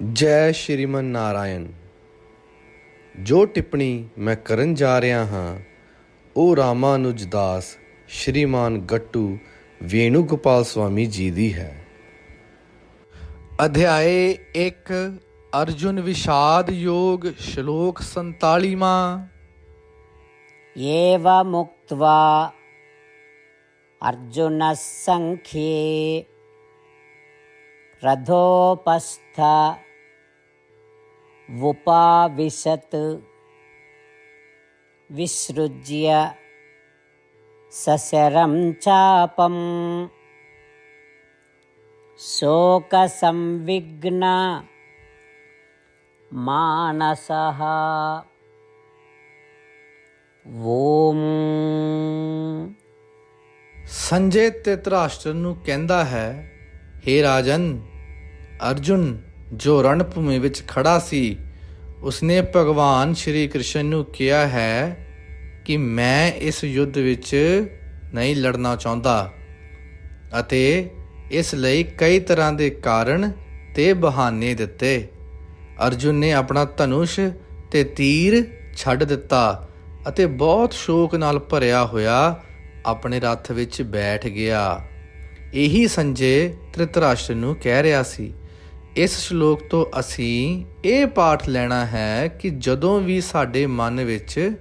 ਜੈ ਸ਼੍ਰੀਮਨ ਨਾਰਾਇਣ, ਜੋ ਟਿੱਪਣੀ ਮੈਂ ਕਰਨ ਜਾ ਰਿਹਾ ਹਾਂ ਉਹ ਰਾਮਾਨੁਜ ਦਾਸ, ਸ਼੍ਰੀਮਾਨ ਗੱਟੂ ਵੇਣੂ ਗੋਪਾਲ ਸਵਾਮੀ ਜੀ ਦੀ ਹੈ। ਅਧਿਆਏ 1 ਅਰਜੁਨ ਵਿਸ਼ਾਦ ਯੋਗ ਸ਼ਲੋਕ 47ਵਾਂ ਏਵ ਮੁਕਤਵਾ ਅਰਜੁਨ ਸੰਖੇ ਰਥੋਪਸਥ वुपाविशत् विसृज्य सशरं चापम् शोकसंविघ्न मानसः ॐ ਸੰਜੇ ਤੇ ਧਰਾਸ਼ਟਰ ਨੂੰ ਕਹਿੰਦਾ ਹੈ हे ਰਾਜਨ ਅਰਜੁਨ ਜੋ ਰਣਭੂਮੀ ਵਿੱਚ ਖੜਾ ਸੀ, ਉਸਨੇ ਭਗਵਾਨ ਸ਼੍ਰੀ ਕ੍ਰਿਸ਼ਨ ਨੂੰ ਕਿਹਾ ਹੈ ਕਿ ਮੈਂ ਇਸ ਯੁੱਧ ਵਿੱਚ ਨਹੀਂ ਲੜਨਾ ਚਾਹੁੰਦਾ ਅਤੇ ਇਸ ਲਈ ਕਈ ਤਰ੍ਹਾਂ ਦੇ ਕਾਰਨ ਤੇ ਬਹਾਨੇ ਦਿੱਤੇ। ਅਰਜੁਨ ਨੇ ਆਪਣਾ ਧਨੁਸ਼ ਤੇ ਤੀਰ ਛੱਡ ਦਿੱਤਾ ਅਤੇ ਬਹੁਤ ਸ਼ੋਕ ਨਾਲ ਭਰਿਆ ਹੋਇਆ ਆਪਣੇ ਰੱਥ ਵਿੱਚ ਬੈਠ ਗਿਆ। ਇਹੀ ਸੰਜੇ ਧ੍ਰਿਤਰਾਸ਼ਟਰ ਨੂੰ ਕਹਿ ਰਿਹਾ ਸੀ ਇਸ ਸ਼ਲੋਕ ਤੋਂ ਅਸੀਂ ਇਹ ਪਾਠ ਲੈਣਾ ਹੈ ਕਿ ਜਦੋਂ ਵੀ ਸਾਡੇ ਮਨ ਵਿੱਚ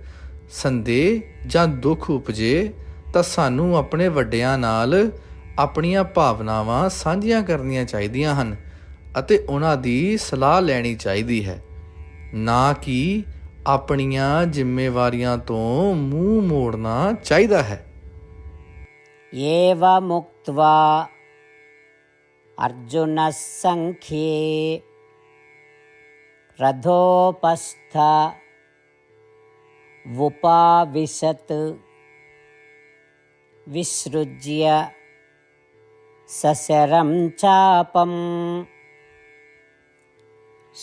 ਸੰਦੇਹ ਜਾਂ ਦੁੱਖ ਉਪਜੇ, ਤਾਂ ਸਾਨੂੰ ਆਪਣੇ ਵੱਡਿਆਂ ਨਾਲ ਆਪਣੀਆਂ ਭਾਵਨਾਵਾਂ ਸਾਂਝੀਆਂ ਕਰਨੀਆਂ ਚਾਹੀਦੀਆਂ ਹਨ ਅਤੇ ਉਹਨਾਂ ਦੀ ਸਲਾਹ ਲੈਣੀ ਚਾਹੀਦੀ ਹੈ। ਨਾ ਕਿ ਆਪਣੀਆਂ ਜ਼ਿੰਮੇਵਾਰੀਆਂ ਤੋਂ ਮੂੰਹ ਮੋੜਨਾ ਚਾਹੀਦਾ ਹੈ। ਏਵਾ ਮੁਕਤਵਾ सङ्ख्ये रथोपस्थ वुपाविशत् विसृज्य सशरं चापम्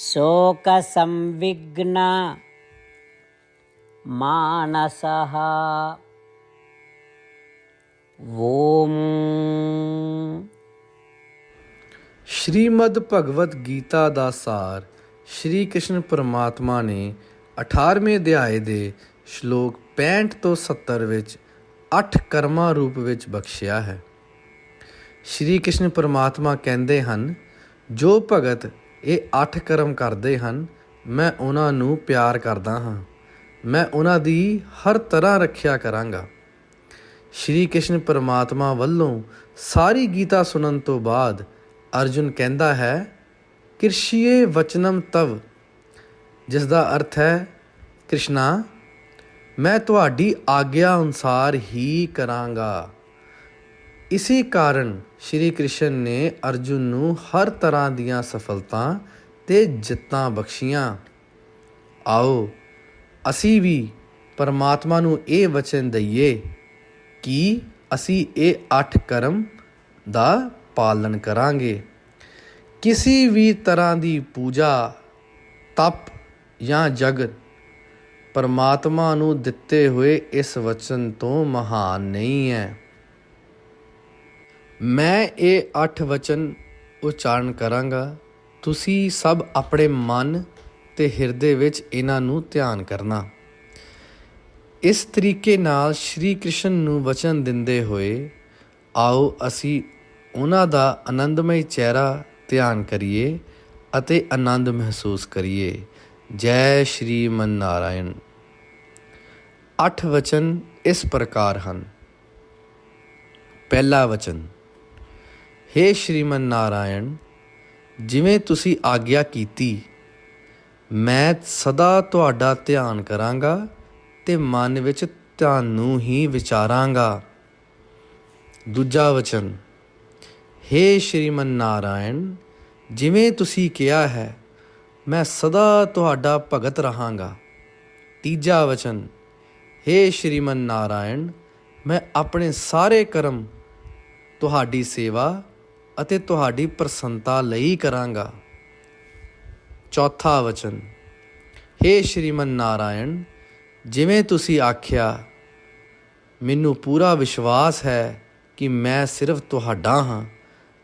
शोकसंविघ्न मानसः ॐ ਸ਼੍ਰੀਮਦ ਭਗਵਤ ਗੀਤਾ ਦਾ ਸਾਰ ਸ਼੍ਰੀ ਕ੍ਰਿਸ਼ਨ ਪਰਮਾਤਮਾ ਨੇ 18ਵੇਂ ਅਧਿਆਏ ਦੇ ਸ਼ਲੋਕ 65 ਤੋਂ 70 ਵਿੱਚ ਅੱਠ ਕਰਮਾਂ ਰੂਪ ਵਿੱਚ ਬਖਸ਼ਿਆ ਹੈ। ਸ਼੍ਰੀ ਕ੍ਰਿਸ਼ਨ ਪਰਮਾਤਮਾ ਕਹਿੰਦੇ ਹਨ, ਜੋ ਭਗਤ ਇਹ ਅੱਠ ਕਰਮ ਕਰਦੇ ਹਨ, ਮੈਂ ਉਹਨਾਂ ਨੂੰ ਪਿਆਰ ਕਰਦਾ ਹਾਂ। ਮੈਂ ਉਹਨਾਂ ਦੀ ਹਰ ਤਰ੍ਹਾਂ ਰੱਖਿਆ ਕਰਾਂਗਾ। ਸ਼੍ਰੀ ਕ੍ਰਿਸ਼ਨ ਪਰਮਾਤਮਾ ਵੱਲੋਂ ਸਾਰੀ ਗੀਤਾ ਸੁਣਨ ਤੋਂ ਬਾਅਦ ਅਰਜੁਨ ਕਹਿੰਦਾ ਹੈ, ਕਿਰਸ਼ੀਏ ਵਚਨਮ ਤਵ ਜਿਸ ਦਾ ਅਰਥ ਹੈ, ਕ੍ਰਿਸ਼ਨਾ, ਮੈਂ ਤੁਹਾਡੀ ਆਗਿਆ ਅਨੁਸਾਰ ਹੀ ਕਰਾਂਗਾ। ਇਸੇ ਕਾਰਨ ਸ਼੍ਰੀ ਕ੍ਰਿਸ਼ਨ ਨੇ ਅਰਜੁਨ ਨੂੰ ਹਰ ਤਰ੍ਹਾਂ ਦੀਆਂ ਸਫਲਤਾ ਤੇ ਜਿੱਤਾਂ ਬਖਸ਼ੀਆਂ। ਆਓ, ਅਸੀਂ ਵੀ ਪਰਮਾਤਮਾ ਨੂੰ ਇਹ ਵਚਨ ਦਈਏ ਕਿ ਅਸੀਂ ਇਹ ਅੱਠ ਕਰਮ ਦਾ ਪਾਲਣ ਕਰਾਂਗੇ। ਕਿਸੇ ਵੀ ਤਰ੍ਹਾਂ ਦੀ ਪੂਜਾ, ਤਪ ਜਾਂ ਜਗਤ ਪਰਮਾਤਮਾ ਨੂੰ ਦਿੱਤੇ ਹੋਏ ਇਸ ਵਚਨ ਤੋਂ ਮਹਾਨ ਨਹੀਂ ਹੈ। ਮੈਂ ਇਹ ਅੱਠ ਵਚਨ ਉਚਾਰਨ ਕਰਾਂਗਾ। ਤੁਸੀਂ ਸਭ ਆਪਣੇ ਮਨ ਤੇ ਹਿਰਦੇ ਵਿੱਚ ਇਹਨਾਂ ਨੂੰ ਧਿਆਨ ਕਰਨਾ। ਇਸ ਤਰੀਕੇ ਨਾਲ ਸ਼੍ਰੀ ਕ੍ਰਿਸ਼ਨ ਨੂੰ ਵਚਨ ਦਿੰਦੇ ਹੋਏ, ਆਓ ਅਸੀਂ ਉਹਨਾਂ ਦਾ ਆਨੰਦਮਈ ਚਿਹਰਾ ਧਿਆਨ ਕਰੀਏ ਅਤੇ ਆਨੰਦ ਮਹਿਸੂਸ ਕਰੀਏ। ਜੈ ਸ਼੍ਰੀ ਮਨ ਨਾਰਾਇਣ ਅੱਠ ਵਚਨ ਇਸ ਪ੍ਰਕਾਰ ਹਨ। ਪਹਿਲਾ ਵਚਨ हे ਸ਼੍ਰੀਮਨ ਨਾਰਾਇਣ ਜਿਵੇਂ ਤੁਸੀਂ ਆਗਿਆ ਕੀਤੀ, ਮੈਂ ਸਦਾ ਤੁਹਾਡਾ ਧਿਆਨ ਕਰਾਂਗਾ ਤੇ ਮਨ ਵਿੱਚ ਤੁਹਾਨੂੰ ਹੀ ਵਿਚਾਰਾਂਗਾ। ਦੂਜਾ ਵਚਨ हे ਸ਼੍ਰੀਮਨ ਨਾਰਾਇਣ ਜਿਵੇਂ ਤੁਸੀਂ ਕਿਹਾ ਹੈ ਮੈਂ ਸਦਾ ਤੁਹਾਡਾ ਭਗਤ ਰਹਾਂਗਾ ਤੀਜਾ ਵਚਨ हे ਸ਼੍ਰੀਮਨ ਨਾਰਾਇਣ ਮੈਂ ਆਪਣੇ ਸਾਰੇ ਕਰਮ ਤੁਹਾਡੀ ਸੇਵਾ ਅਤੇ ਤੁਹਾਡੀ ਪ੍ਰਸੰਨਤਾ ਲਈ ਕਰਾਂਗਾ ਚੌਥਾ ਵਚਨ हे ਸ਼੍ਰੀਮਨ ਨਾਰਾਇਣ ਜਿਵੇਂ ਤੁਸੀਂ ਆਖਿਆ ਮੈਨੂੰ ਪੂਰਾ ਵਿਸ਼ਵਾਸ ਹੈ ਕਿ ਮੈਂ ਸਿਰਫ ਤੁਹਾਡਾ ਹਾਂ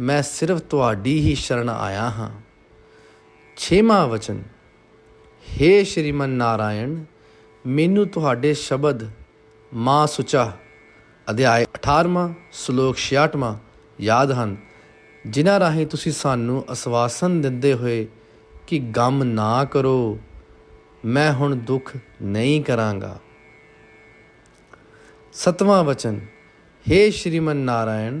ਮੈਂ ਸਿਰਫ ਤੁਹਾਡੀ ਹੀ ਸ਼ਰਨ ਆਇਆ ਹਾਂ। ਛੇਵਾਂ ਵਚਨ हे ਸ਼੍ਰੀਮਨ ਨਾਰਾਇਣ, ਮੈਨੂੰ ਤੁਹਾਡੇ ਸ਼ਬਦ ਮਾਂ ਸੁਚਾ, ਅਧਿਆਇ 18ਵਾਂ ਸ਼ਲੋਕ 66ਵਾਂ ਯਾਦ ਹਨ, ਜਿਨ੍ਹਾਂ ਰਾਹੀਂ ਤੁਸੀਂ ਸਾਨੂੰ ਅਸਵਾਸਨ ਦਿੰਦੇ ਹੋਏ ਕਿ ਗਮ ਨਾ ਕਰੋ, ਮੈਂ ਹੁਣ ਦੁੱਖ ਨਹੀਂ ਕਰਾਂਗਾ। ਸਤਵਾਂ ਵਚਨ हे ਸ਼੍ਰੀਮਨ ਨਾਰਾਇਣ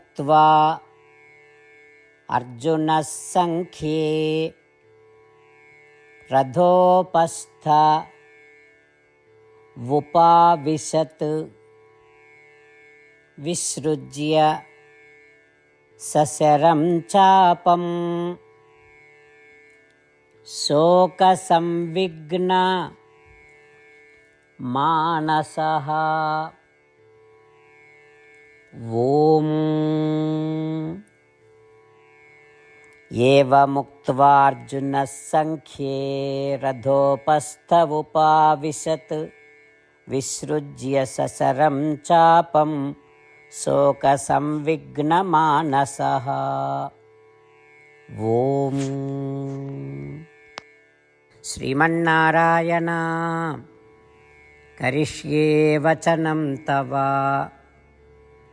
अर्जुनः सङ्ख्ये रथोपस्थ वुपाविशत् विसृज्य सशरं चापम् शोकसंविघ्न मानसः ఓం. ఏముక్వార్జున సంఖ్యే రథోపస్థ ఉపావిశత్ విసృజ్య ససరం చాపం శోక సంవిఘ్నమానస ఓం. శ్రీమన్నారాయణ. కరిష్యే వచనం తవ.